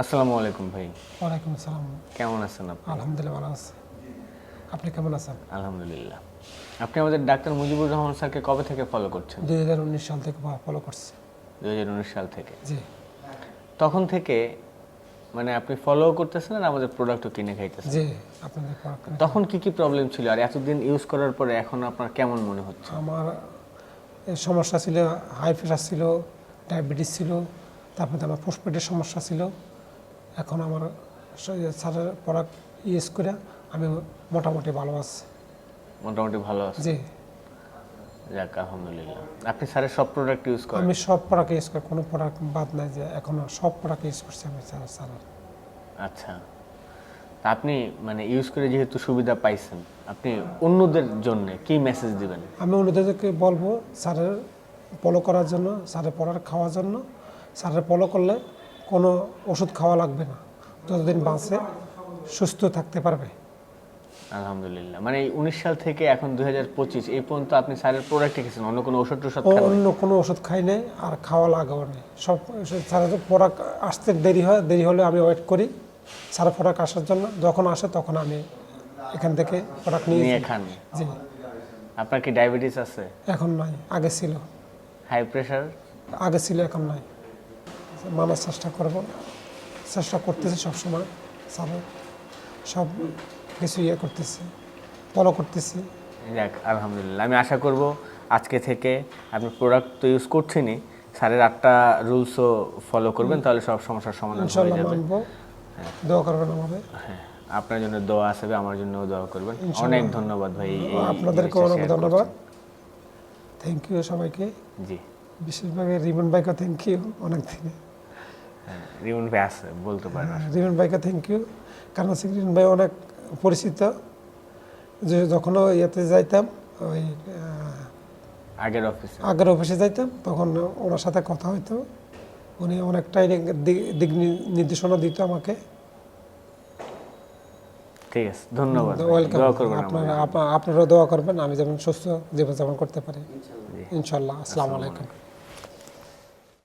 আসসালামু আলাইকুম ভাই। ওয়ালাইকুম আসসালাম। কেমন আছেন আপনি? আলহামদুলিল্লাহ ভালো আছি। আপনি কেমন আছেন? আলহামদুলিল্লাহ। আপনি আমাদের ডাক্তার মুজিবুর রহমান স্যারকে কবে থেকে ফলো করছেন? দুই হাজার উনিশ সাল থেকে ফলো করছি। দুই হাজার উনিশ সাল থেকে? জি। তখন থেকে মানে আপনি ফলো করতেছেন আর আমাদের প্রোডাক্টও কিনে খাইতেছেন জি আপনাদের তখন কি কি প্রবলেম ছিল? আর এতদিন ইউজ করার পরে এখন আপনার কেমন মনে হচ্ছে? আমার সমস্যা ছিল হাই প্রেশার ছিল ডায়াবেটিস ছিল তারপরে আমার ফুসফেটের সমস্যা ছিল। এখন আমার স্যারের প্রোডাক্ট ইউজ করে আমি মোটামুটি ভালো আছি। মোটামুটি ভালো আছি। জি। যাক আলহামদুলিল্লাহ। আপনি স্যারের সব প্রোডাক্ট ইউজ করেন? আমি সব প্রোডাক্ট ইউজ করি কোনো প্রোডাক্ট বাদ নাই যে এখনও সব প্রোডাক্ট ইউজ করছি আমি স্যার স্যারের আচ্ছা। তা আপনি মানে ইউজ করে যেহেতু সুবিধা পাইছেন আপনি অন্যদের জন্য কি মেসেজ দিবেন? আমি অন্যদেরকে বলব স্যারের ফলো করার জন্য স্যারের পড়ার খাওয়ার জন্য। স্যারের ফলো করলে কোনো ওষুধ খাওয়া লাগবে না। যতদিন বাঁচে সুস্থ থাকতে পারবে। আলহামদুলিল্লাহ। মানে এই উনিশ সাল থেকে এখন দুই হাজার পঁচিশ এই পর্যন্ত আপনি স্যারের প্রোডাক্ট খেয়েছেন? অন্য কোনো ওষুধ টষুধ অন্য কোনো ওষুধ খাই নাই আর খাওয়া লাগাও নেই। সব স্যারের প্রোডাক্ট আসতে দেরি হয় দেরি হলে আমি ওয়েট করি। স্যারের প্রোডাক্ট আসার জন্য যখন আসে তখন আমি এখান থেকে প্রোডাক্ট নিয়ে নিয়ে খান। জি। আপনার কি ডায়াবেটিস আছে? এখন নাই আগে ছিল। হাই প্রেশার আগে ছিল এখন নাই। মানার চেষ্টা করব চেষ্টা করতেছি সবসময় সব সব কিছু ইয়ে করতেছি ফলো করতেছি। যাক আলহামদুলিল্লাহ আমি আশা করব আজকে থেকে আপনি প্রোডাক্ট তো ইউজ করছেনই স্যারের আটটা রুলসও ফলো করবেন তাহলে সব সমস্যার সমাধান হয়ে যাবে। দোয়া করবেন আমাদের। হ্যাঁ আপনার জন্য দোয়া আসবে আমার জন্যও দোয়া করবেন। অনেক ধন্যবাদ ভাই আপনাদেরকে অনেক ধন্যবাদ। থ্যাংক ইউ সবাইকে। জি। বিশেষভাবে রিমন ভাইকে থ্যাংক ইউ অনেক দিনে হ্যাঁ রিমন ভাই আছে বলতে পারেন রিমন ভাইকে থ্যাংক ইউ কারণ হচ্ছে রিমন ভাই অনেক পরিচিত। যে যখনও ইয়েতে যাইতাম ওই আগের অফিসে আগের অফিসে যাইতাম তখন ওনার সাথে কথা হইতো। উনি অনেকটাই দিক- নির্দেশনা দিত আমাকে। ঠিক আছে ধন্যবাদ ওয়েলকাম দোয়া করবেন আপনারা দোয়া করবেন আমি যেমন সুস্থ জীবনযাপন করতে পারি। ইনশাল্লাহ। আসসালামু আলাইকুম।